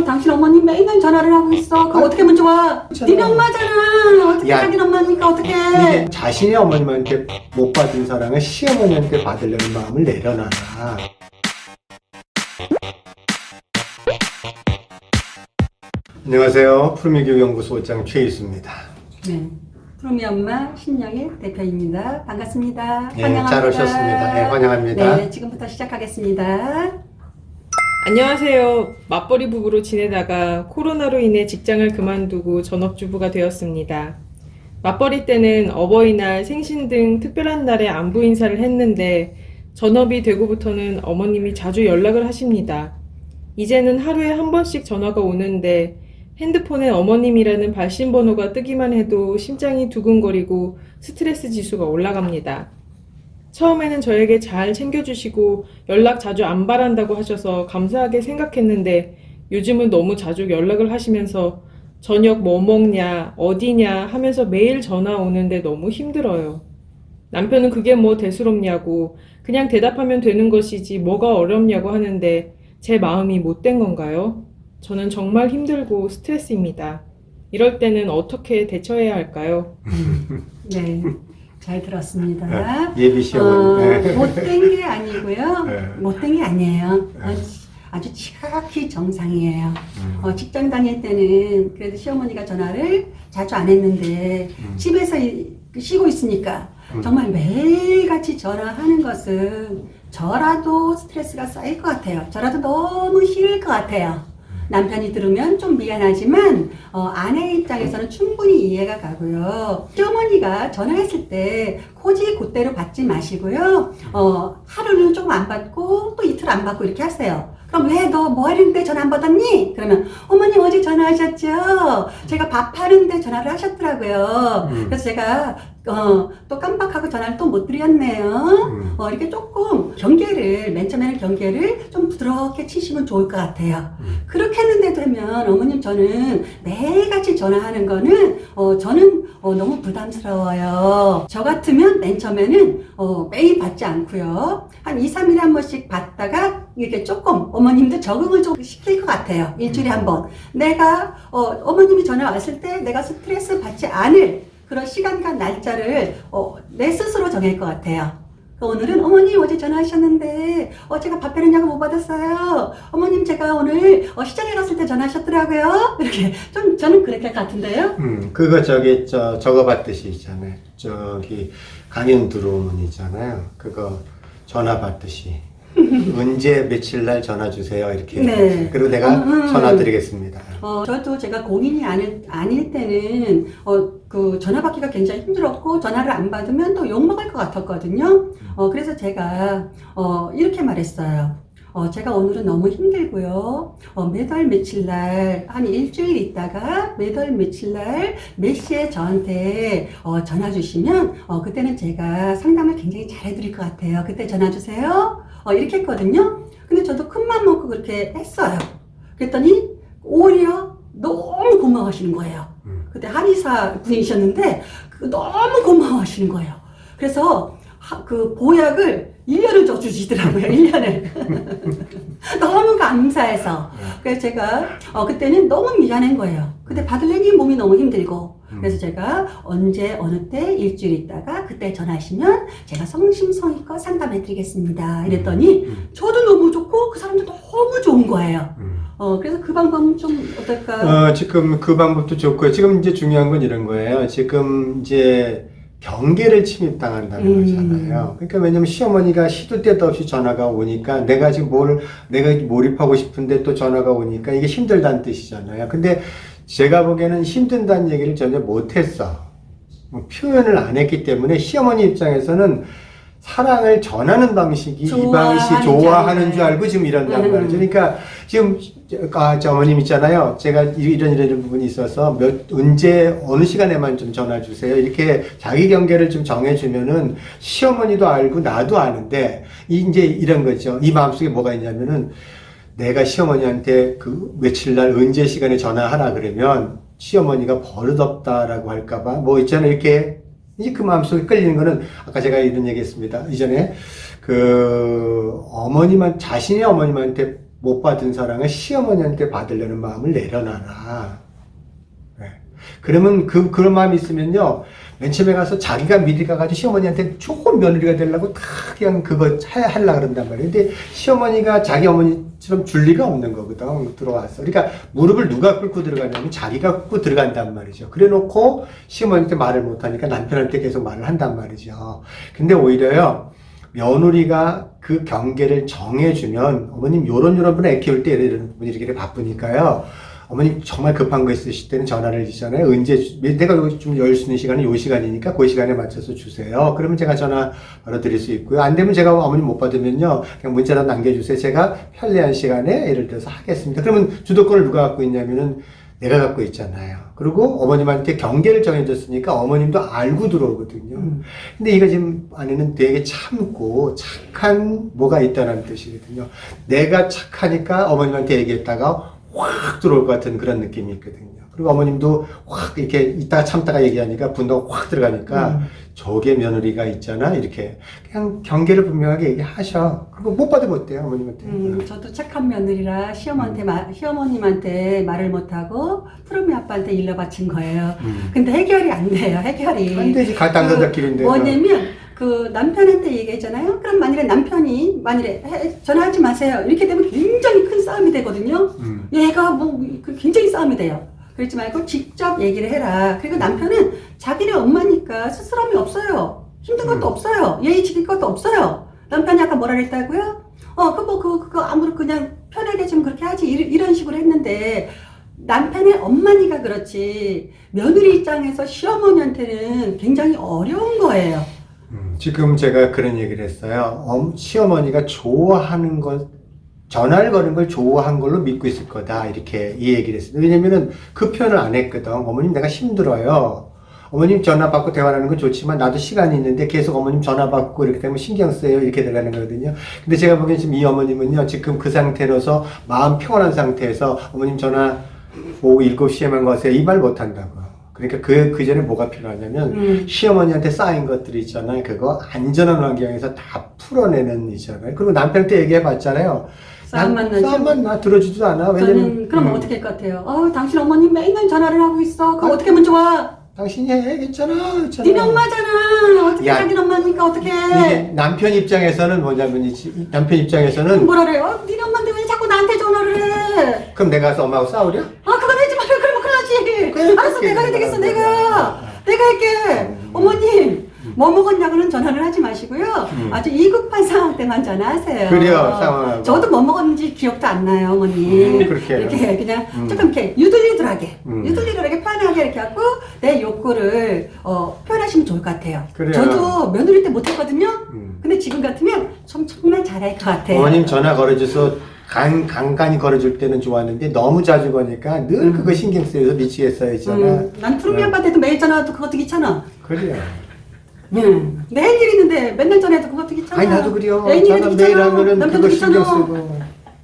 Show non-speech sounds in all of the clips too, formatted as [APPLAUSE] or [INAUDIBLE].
어, 당신 어머님 매일 전화를 하고 있어. 그거 어떻게 하면 좋아? 니네 엄마잖아. 어떻게 야. 자기 엄마니까 어떻게? 이게 자신의 어머님한테 못 받은 사랑을 시어머니한테 받으려는 마음을 내려놔라. 안녕하세요. 푸르미교육연구소장 최일수입니다. 네. 푸르미 엄마 신영의 대표입니다. 반갑습니다. 예, 환영합니다. 잘 오셨습니다. 예, 환영합니다. 네, 지금부터 시작하겠습니다. 안녕하세요. 맞벌이 부부로 지내다가 코로나로 인해 직장을 그만두고 전업주부가 되었습니다. 맞벌이 때는 어버이날, 생신 등 특별한 날에 안부 인사를 했는데 전업이 되고부터는 어머님이 자주 연락을 하십니다. 이제는 하루에 한 번씩 전화가 오는데 핸드폰에 어머님이라는 발신 번호가 뜨기만 해도 심장이 두근거리고 스트레스 지수가 올라갑니다. 처음에는 저에게 잘 챙겨주시고 연락 자주 안 바란다고 하셔서 감사하게 생각했는데 요즘은 너무 자주 연락을 하시면서 저녁 뭐 먹냐, 어디냐 하면서 매일 전화 오는데 너무 힘들어요. 남편은 그게 뭐 대수롭냐고 그냥 대답하면 되는 것이지 뭐가 어렵냐고 하는데 제 마음이 못된 건가요? 저는 정말 힘들고 스트레스입니다. 이럴 때는 어떻게 대처해야 할까요? [LAUGHS] 네. 잘 들었습니다. 예비 어, 시어머니. 네. 못된 게 아니고요. 네. 못된 게 아니에요. 네. 아주, 아주 지극히 정상이에요. 음, 어, 직장 다닐 때는 그래도 시어머니가 전화를 자주 안 했는데 음. 집에서 이- 쉬고 있으니까 음. 정말 매일같이 전화하는 것은 저라도 스트레스가 쌓일 것 같아요. 저라도 너무 싫을 것 같아요. 남편이 들으면 좀 미안하지만 어, 아내 입장에서는 충분히 이해가 가고요. 시어머니가 전화했을 때 코지 곧대로 받지 마시고요. 어, 하루는 조금 안 받고 또 이틀 안 받고 이렇게 하세요. 그럼 왜 너 뭐 하는데 전화 안 받았니? 그러면 어머님 어제 전화하셨죠? 제가 밥하는데 전화를 하셨더라고요. 음. 그래서 제가 어, 또 깜빡하고 전화를 또 못 드렸네요. 음. 어, 이렇게 조금 경계를, 맨 처음에는 경계를 좀 부드럽게 치시면 좋을 것 같아요. 음. 그렇게 했는데 되면, 어머님, 저는 매일같이 전화하는 거는, 어, 저는 어, 너무 부담스러워요. 저 같으면 맨 처음에는 어, 매일 받지 않고요. 한 2, 3일에 한 번씩 받다가 이렇게 조금 어머님도 적응을 좀 시킬 것 같아요. 일주일에 한 번. 내가, 어, 어머님이 전화 왔을 때 내가 스트레스 받지 않을 그런 시간과 날짜를 어, 내 스스로 정할 것 같아요. 그 오늘은 어머님 어제 전화하셨는데 어 제가 밥 해느냐고 못 받았어요. 어머님 제가 오늘 어, 시장에 갔을 때 전화하셨더라고요. [LAUGHS] 이렇게 좀 저는 그럴 것 같은데요. 음, 그거 저기 저 적어 받듯이 있잖아요. 저기 강연 들어오면 있잖아요. 그거 전화 받듯이 언제 며칠 날 전화 주세요 이렇게. 네. 그리고 내가 음, 음. 전화 드리겠습니다. 어 저도 제가 공인이 아닐, 아닐 때는 어 그 전화 받기가 굉장히 힘들었고 전화를 안 받으면 또 욕 먹을 것 같았거든요. 어 그래서 제가 어 이렇게 말했어요. 어, 제가 오늘은 너무 힘들고요. 어, 매달 며칠 날, 한 일주일 있다가 매달 며칠 날 몇 시에 저한테 어, 전화 주시면, 어, 그때는 제가 상담을 굉장히 잘해드릴 것 같아요. 그때 전화 주세요. 어, 이렇게 했거든요. 근데 저도 큰맘 먹고 그렇게 했어요. 그랬더니 오히려 너무 고마워하시는 거예요. 음. 그때 한의사 분이셨는데 그 너무 고마워하시는 거예요. 그래서 하- 그 보약을 1년을 줘 주시더라고요. 1년을. [LAUGHS] 너무 감사해서. 그래서 제가 어, 그때는 너무 미안한 거예요. 근데 받으려니 몸이 너무 힘들고. 그래서 제가 언제 어느 때 일주일 있다가 그때 전화하시면 제가 성심성의껏 상담해 드리겠습니다. 이랬더니 음. 저도 너무 좋고 그 사람도 너무 좋은 거예요. 음. 어, 그래서 그 방법은 좀 어떨까? 어, 지금 그 방법도 좋고요. 지금 이제 중요한 건 이런 거예요. 지금 이제 경계를 침입당한다는 음. 거잖아요. 그러니까 왜냐면 시어머니가 시도 때도 없이 전화가 오니까 내가 지금 뭘, 내가 몰입하고 싶은데 또 전화가 오니까 이게 힘들다는 뜻이잖아요. 근데 제가 보기에는 힘든다는 얘기를 전혀 못했어. 뭐 표현을 안 했기 때문에 시어머니 입장에서는 사랑을 전하는 방식이 이 방식 줄 좋아하는. 줄 알고 지금 이런단 음. 말이죠. 그러니까 지금 저- 아, 저 어머님 있잖아요. 제가 이- 이런 이런 부분이 있어서 몇 언제 어느 시간에만 좀 전화 주세요. 이렇게 자기 경계를 좀 정해 주면은 시어머니도 알고 나도 아는데 이- 이제 이런 거죠. 이 마음속에 뭐가 있냐면은 내가 시어머니한테 그 며칠 날 언제 시간에 전화하라 그러면 시어머니가 버릇없다라고 할까봐 뭐 있잖아요. 이렇게 이제 그 마음속에 끌리는 거는 아까 제가 이런 얘기 했습니다. 이전에 그 어머님한 자신의 어머님한테 못 받은 사랑을 시어머니한테 받으려는 마음을 내려놔라. 네. 그러면 그, 그런 마음이 있으면요. 맨 처음에 가서 자기가 미리 가가지고 시어머니한테 좋은 며느리가 되려고 다 그냥 그거 해, 하려고 그런단 말이에요. 근데 시어머니가 자기 어머니처럼 줄 리가 없는 거거든. 들어와서. 그러니까 무릎을 누가 꿇고 들어가냐면 자기가 꿇고 들어간단 말이죠. 그래 놓고 시어머니한테 말을 못하니까 남편한테 계속 말을 한단 말이죠. 근데 오히려요. 며느리가 그 경계를 정해주면 어머님 요런 요런 분애 키울 때 이런 분이 이렇게 바쁘니까요. 어머님 정말 급한 거 있으실 때는 전화를 주잖아요. 언제 주- 내가 좀열수 있는 시간은 요 시간이니까 그 시간에 맞춰서 주세요. 그러면 제가 전화 바로 드릴 수 있고요. 안 되면 제가 어머님 못 받으면요. 그냥 문자라도 남겨주세요. 제가 편리한 시간에 예를 들어서 하겠습니다. 그러면 주도권을 누가 갖고 있냐면은 내가 갖고 있잖아요. 그리고 어머님한테 경계를 정해줬으니까 어머님도 알고 들어오거든요. 음. 근데 이거 지금 안에는 되게 참고 착한 뭐가 있다는 뜻이거든요. 내가 착하니까 어머님한테 얘기했다가 확 들어올 것 같은 그런 느낌이 있거든요. 그리고 어머님도 확 이렇게 있다가 참다가 얘기하니까 분노가 확 들어가니까 음. 저게 며느리가 있잖아 이렇게 그냥 경계를 분명하게 얘기하셔. 그리고 못 받으면 어때요 어머님한테? 음, 저도 착한 며느리라 시어머니한테 마- 시어머님한테 말을 못하고 푸르미 아빠한테 일러 바친 거예요. 음. 근데 해결이 안 돼요. 해결이. 안 되지 가 당사자끼리인데. 뭐냐면 그 남편한테 얘기했잖아요. 그럼 만일에 남편이 만일에 해- 전화하지 마세요. 이렇게 되면 굉장히 큰 싸움이 되거든요. 음. 얘가 뭐그 굉장히 싸움이 돼요. 그러지 말고 직접 얘기를 해라. 그리고 남편은 자기네 엄마니까 스스럼이 없어요. 힘든 것도 음. 없어요. 예의 지킬 것도 없어요. 남편이 아까 뭐라 그랬다고요? 어, 그 뭐, 그, 그거 아무리 그냥 편하게 좀 그렇게 하지. 이- 이런 식으로 했는데, 남편의 엄마니까 그렇지. 며느리 입장에서 시어머니한테는 굉장히 어려운 거예요. 음, 지금 제가 그런 얘기를 했어요. 엄, 시어머니가 좋아하는 것, 전화를 거는 걸 좋아한 걸로 믿고 있을 거다. 이렇게 이 얘기를 했어요. 왜냐면은 그 표현을 안 했거든. 어머님 내가 힘들어요. 어머님 전화 받고 대화하는 건 좋지만 나도 시간이 있는데 계속 어머님 전화 받고 이렇게 되면 신경 써요. 이렇게 들어가는 거거든요. 근데 제가 보기엔 지금 이 어머님은요. 지금 그 상태로서 마음 평온한 상태에서 어머님 전화 오후 7시에만 거세요. 이 말 못 한다고. 그러니까 그, 그 전에 뭐가 필요하냐면 음. 시어머니한테 쌓인 것들이 있잖아요. 그거 안전한 환경에서 다 풀어내는 있잖아요. 그리고 남편한테 얘기해 봤잖아요. 싸움만 나죠. 싸움만 나 들어주지도 않아. 왜냐면 저는 그럼 음, 어떻게 할 것 같아요? 어, 당신 어머니 맨날 전화를 하고 있어. 그거 아. 어떻게 하면 좋아? 당신이 해 괜찮아. 괜찮아. 니네 엄마잖아. 어떻게 야. 자기 엄마니까 어떻게? 남편 입장에서는 뭐냐면 이- 남편 입장에서는 뭐라 그래요? 어, 니네 엄마인데 왜 자꾸 나한테 전화를 해? 그럼 내가 가서 엄마하고 싸우랴? 아 알았어, 그렇게 내가 해야 되겠어. 내가 거야. 내가 할게. 음. 어머님. 뭐 먹었냐고는 전화를 하지 마시고요. 음. 아주 이급한 상황 때만 전화하세요. 그래요, 상황하고. 저도 뭐 먹었는지 기억도 안 나요, 어머니. 음, 그렇게 해요. 이렇게 그냥 음. 조금 이렇게 유들유들하게, 음. 유들유들하게 편하게 이렇게 하고 내 욕구를 어, 표현하시면 좋을 것 같아요. 그래요. 저도 며느리 때 못했거든요. 음. 근데 지금 같으면 좀 정말 잘할 것 같아요. 어머님 전화 걸어줘서 간, 간간히 걸어줄 때는 좋았는데 너무 자주 거니까 늘 음. 그거 신경 쓰여서 미치겠어요 있잖아. 음, 난 푸르미 네. 아빠한테도 매일 전화도 그것도 귀찮아. 그래요. 음. 내일 일 있는데 맨날 전화해도 그것도 귀찮아. 아니 나도 그래요. 애인 일도 매일 귀찮아. 하면은 남편도 그거 신경 귀찮아. 쓰고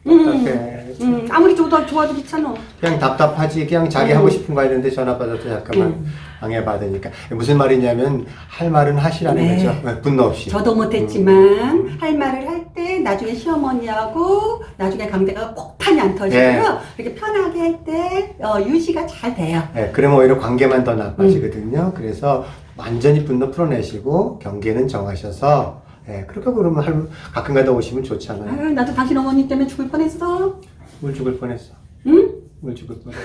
음. 답답해. 음, 아무리 좋아도, 좋아도 귀찮아. 그냥 답답하지. 그냥 자기 음. 하고 싶은 거 했는데 전화 받아도 잠깐만 음. 방해받으니까. 무슨 말이냐면 할 말은 하시라는 네. 거죠. 네, 분노 없이. 저도 못했지만 음. 할 말을 할 때 나중에 시어머니하고 나중에 강대가 폭탄이 안 터지고요. 네. 이렇게 편하게 할때 어, 유지가 잘 돼요. 네, 그러면 오히려 관계만 더 음. 나빠지거든요. 그래서 완전히 분노 풀어내시고 경계는 정하셔서 예, 그렇게 그러면 할, 가끔가다 오시면 좋잖아요. 아유, 나도 당신 어머니 때문에 죽을 뻔했어. 울 죽을 뻔했어. 응? 울 죽을 뻔했어.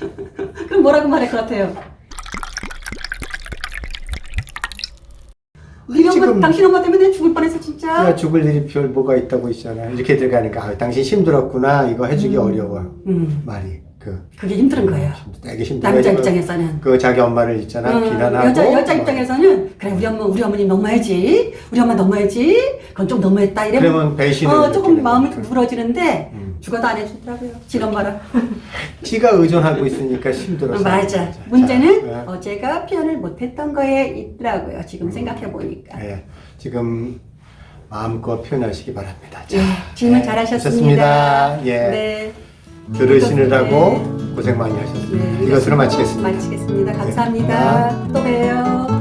[LAUGHS] 그럼 뭐라고 말할 것 같아요? 네 지금- 엄마, 당신 엄마 때문에 죽을 뻔했어 진짜. 야, 죽을 일이 별 뭐가 있다고 있잖아. 이렇게 들어가니까 아, 당신 힘들었구나. 이거 해주기 음. 어려워. 음, 말이 그 그게 힘든 거예요. 되게 힘들어. 남자 입장에서는. 그 자기 엄마를 있잖아 음, 비난하고 여자 여자 뭐. 입장에서는 그래 우리 엄마 우리 어머니 너무하지 우리 엄마 너무하지 그건 좀 너무했다 이러면 그러면 배신을 어 조금 마음이. 무너지는데 음. 죽어도 안 해주더라고요 지금 봐라 [LAUGHS] 지가 의존하고 있으니까 힘들어. 어, 맞아 자, 문제는 자, 어, 제가 표현을 못했던 거에 있더라고요 지금 음. 생각해 보니까 예, 지금 마음껏 표현하시기 바랍니다. 자, 예, 질문 예, 잘하셨습니다 하셨습니다. 예, 네 들으시느라고 고생 많이 하셨습니다. 네, 이것으로 마치겠습니다. 마치겠습니다 감사합니다 또 봬요